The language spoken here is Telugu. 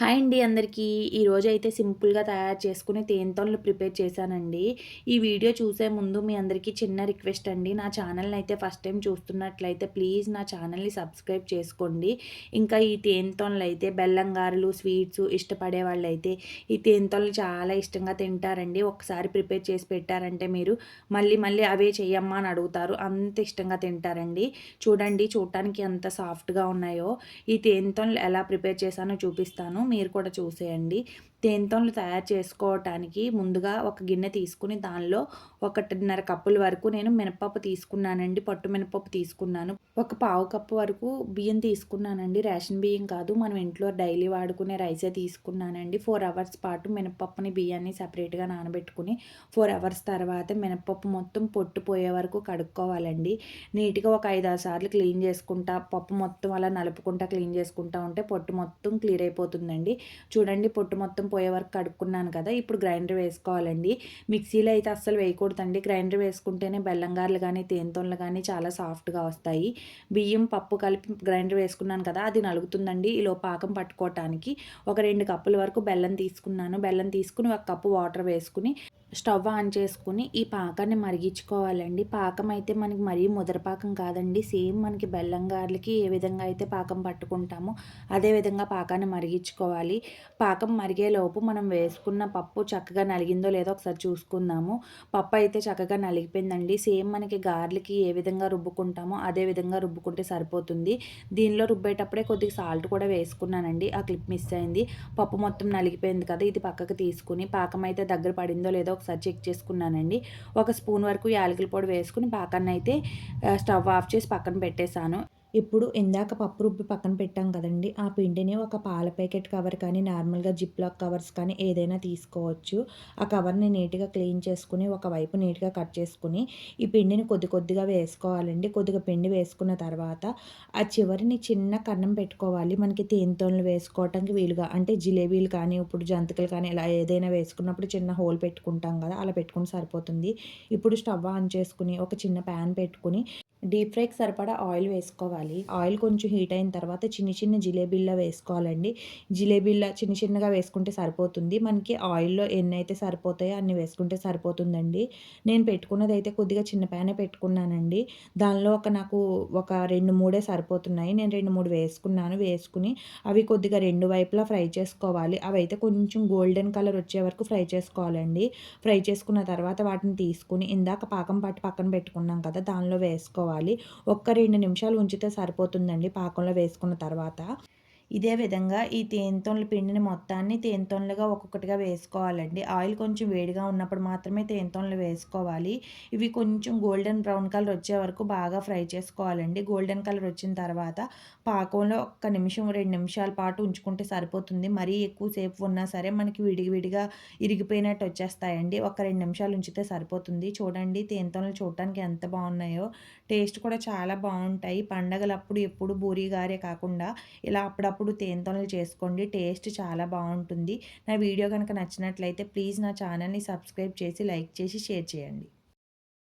హాయ్ అండి అందరికీ. ఈరోజు అయితే సింపుల్గా తయారు చేసుకుని తేనెతోళ్ళు ప్రిపేర్ చేశానండి. ఈ వీడియో చూసే ముందు మీ అందరికీ చిన్న రిక్వెస్ట్ అండి. నా ఛానల్ని అయితే ఫస్ట్ టైం చూస్తున్నట్లయితే ప్లీజ్ నా ఛానల్ని సబ్స్క్రైబ్ చేసుకోండి. ఇంకా ఈ తేనెతోళ్ళు అయితే బెల్లం గారెలు స్వీట్స్ ఇష్టపడే వాళ్ళు అయితే ఈ తేనెతోళ్ళు చాలా ఇష్టంగా తింటారండి. ఒకసారి ప్రిపేర్ చేసి పెట్టారంటే మీరు మళ్ళీ మళ్ళీ అవే చెయ్యమ్మా అని అడుగుతారు. అంత ఇష్టంగా తింటారండి. చూడండి చూడటానికి ఎంత సాఫ్ట్గా ఉన్నాయో. ఈ తేనెతోళ్ళు ఎలా ప్రిపేర్ చేశానో చూపిస్తాను. మీరు కూడా చూసేయండి. తేనెతోనలు తయారు చేసుకోవటానికి ముందుగా ఒక గిన్నె తీసుకుని దానిలో ఒకటిన్నర కప్పుల వరకు నేను మినపప్పు తీసుకున్నానండి. పట్టు మినపప్పు తీసుకున్నాను. ఒక పావు కప్పు వరకు బియ్యం తీసుకున్నానండి. రేషన్ బియ్యం కాదు మనం ఇంట్లో డైలీ వాడుకునే రైసే తీసుకున్నానండి. ఫోర్ అవర్స్ పాటు మినపప్పుని బియ్యాన్ని సపరేట్గా నానబెట్టుకుని ఫోర్ అవర్స్ తర్వాత మినపప్పు మొత్తం పొట్టు పోయే వరకు కడుక్కోవాలండి. నీట్గా ఒక ఐదు ఆరు సార్లు క్లీన్ చేసుకుంటా పప్పు మొత్తం అలా నలుపుకుంటా క్లీన్ చేసుకుంటా ఉంటే పొట్టు మొత్తం క్లియర్ అయిపోతుందండి. చూడండి పొట్టు మొత్తం పోయే వరకు కడుక్కున్నాను కదా ఇప్పుడు గ్రైండర్ వేసుకోవాలండి. మిక్సీలో అయితే అస్సలు వేయకూడదండి. గ్రైండర్ వేసుకుంటేనే బెల్లంగారులు కానీ తేనెతోళ్ళు కానీ చాలా సాఫ్ట్గా వస్తాయి. బియ్యం పప్పు కలిపి గ్రైండర్ వేసుకున్నాను కదా అది నలుగుతుందండి ఈలో పాకం పట్టుకోవటానికి. ఒక రెండు కప్పుల వరకు బెల్లం తీసుకున్నాను. బెల్లం తీసుకుని ఒక కప్పు వాటర్ వేసుకుని స్టవ్ ఆన్ చేసుకుని ఈ పాకాన్ని మరిగించుకోవాలండి. పాకం అయితే మనకి మరీ ముదరపాకం కాదండి. సేమ్ మనకి బెల్లం గార్లకి ఏ విధంగా అయితే పాకం పట్టుకుంటామో అదే విధంగా పాకాన్ని మరిగించుకోవాలి. పాకం మరిగేలోపు మనం వేసుకున్న పప్పు చక్కగా నలిగిందో లేదో ఒకసారి చూసుకుందాము. పప్పు అయితే చక్కగా నలిగిపోయిందండి. సేమ్ మనకి గార్లకి ఏ విధంగా రుబ్బుకుంటామో అదే విధంగా రుబ్బుకుంటే సరిపోతుంది. దీనిలో రుబ్బేటప్పుడే కొద్దిగా సాల్ట్ కూడా వేసుకున్నానండి. ఆ క్లిప్ మిస్ అయింది. పప్పు మొత్తం నలిగిపోయింది కదా ఇది పక్కకు తీసుకుని పాకం అయితే దగ్గర పడిందో లేదో ఒకసారి చెక్ చేసుకున్నానండి. ఒక స్పూన్ వరకు యాలకుల పొడి వేసుకుని పాకాన్ని అయితే స్టవ్ ఆఫ్ చేసి పక్కన పెట్టేశాను. ఇప్పుడు ఇందాక పప్పు రుబ్బి పక్కన పెట్టాం కదండి. ఆ పిండిని ఒక పాల ప్యాకెట్ కవర్ కానీ నార్మల్గా జిప్లాక్ కవర్స్ కానీ ఏదైనా తీసుకోవచ్చు. ఆ కవర్ని నీట్గా క్లీన్ చేసుకుని ఒకవైపు నీట్గా కట్ చేసుకుని ఈ పిండిని కొద్ది కొద్దిగా వేసుకోవాలండి. కొద్దిగా పిండి వేసుకున్న తర్వాత ఆ చివరిని చిన్న కన్నం పెట్టుకోవాలి. మనకి తేనెతోనలు వేసుకోవటానికి వీలుగా అంటే జిలేబీలు కానీ ఇప్పుడు జంతికలు కానీ ఇలా ఏదైనా వేసుకున్నప్పుడు చిన్న హోల్ పెట్టుకుంటాం కదా అలా పెట్టుకుని సరిపోతుంది. ఇప్పుడు స్టవ్ ఆన్ చేసుకుని ఒక చిన్న ప్యాన్ పెట్టుకుని డీప్ ఫ్రైకి సరిపడా ఆయిల్ వేసుకోవాలి. ఆయిల్ కొంచెం హీట్ అయిన తర్వాత చిన్న చిన్న జిలేబీల్లో వేసుకోవాలండి. జిలేబీల్లో చిన్న చిన్నగా వేసుకుంటే సరిపోతుంది. మనకి ఆయిల్లో ఎన్ని అయితే సరిపోతాయో అన్ని వేసుకుంటే సరిపోతుందండి. నేను పెట్టుకున్నది అయితే కొద్దిగా చిన్న ప్యానే పెట్టుకున్నానండి. దానిలో ఒక నాకు ఒక రెండు మూడే సరిపోతున్నాయి. నేను రెండు మూడు వేసుకున్నాను. వేసుకుని అవి కొద్దిగా రెండు వైపులా ఫ్రై చేసుకోవాలి. అవి అయితే కొంచెం గోల్డెన్ కలర్ వచ్చే వరకు ఫ్రై చేసుకోవాలండి. ఫ్రై చేసుకున్న తర్వాత వాటిని తీసుకుని ఇందాక పాకం పట్టి పక్కన పెట్టుకున్నాం కదా దానిలో వేసుకోవాలి. వేసుకోవాలి. ఒక్క రెండు నిమిషాలు ఉంచితే సరిపోతుందండి. పాకంలో వేసుకున్న తర్వాత. ఇదే విధంగా ఈ తేనెతోళ్ళ పిండిని మొత్తాన్ని తేనెతోళ్ళుగా ఒక్కొక్కటిగా వేసుకోవాలండి. ఆయిల్ కొంచెం వేడిగా ఉన్నప్పుడు మాత్రమే తేనెతోళ్ళు వేసుకోవాలి. ఇవి కొంచెం గోల్డెన్ బ్రౌన్ కలర్ వచ్చే వరకు బాగా ఫ్రై చేసుకోవాలండి. గోల్డెన్ కలర్ వచ్చిన తర్వాత పాకంలో ఒక్క నిమిషం రెండు నిమిషాల పాటు ఉంచుకుంటే సరిపోతుంది. మరీ ఎక్కువసేపు ఉన్నా సరే మనకి విడివిడిగా ఇరిగిపోయినట్టు వచ్చేస్తాయండి. ఒక రెండు నిమిషాలు ఉంచితే సరిపోతుంది. చూడండి తేనెతోళ్ళు చూడటానికి ఎంత బాగున్నాయో. టేస్ట్ కూడా చాలా బాగుంటాయి. పండగలప్పుడు ఎప్పుడు బూరి గారే కాకుండా ఇలా అప్పుడప్పుడు అప్పుడు తేనెతోనలు చేసుకోండి టేస్ట్ చాలా బాగుంటుంది. నా వీడియో కనుక నచ్చినట్లయితే ప్లీజ్ నా ఛానల్ని సబ్స్క్రైబ్ చేసి లైక్ చేసి షేర్ చేయండి.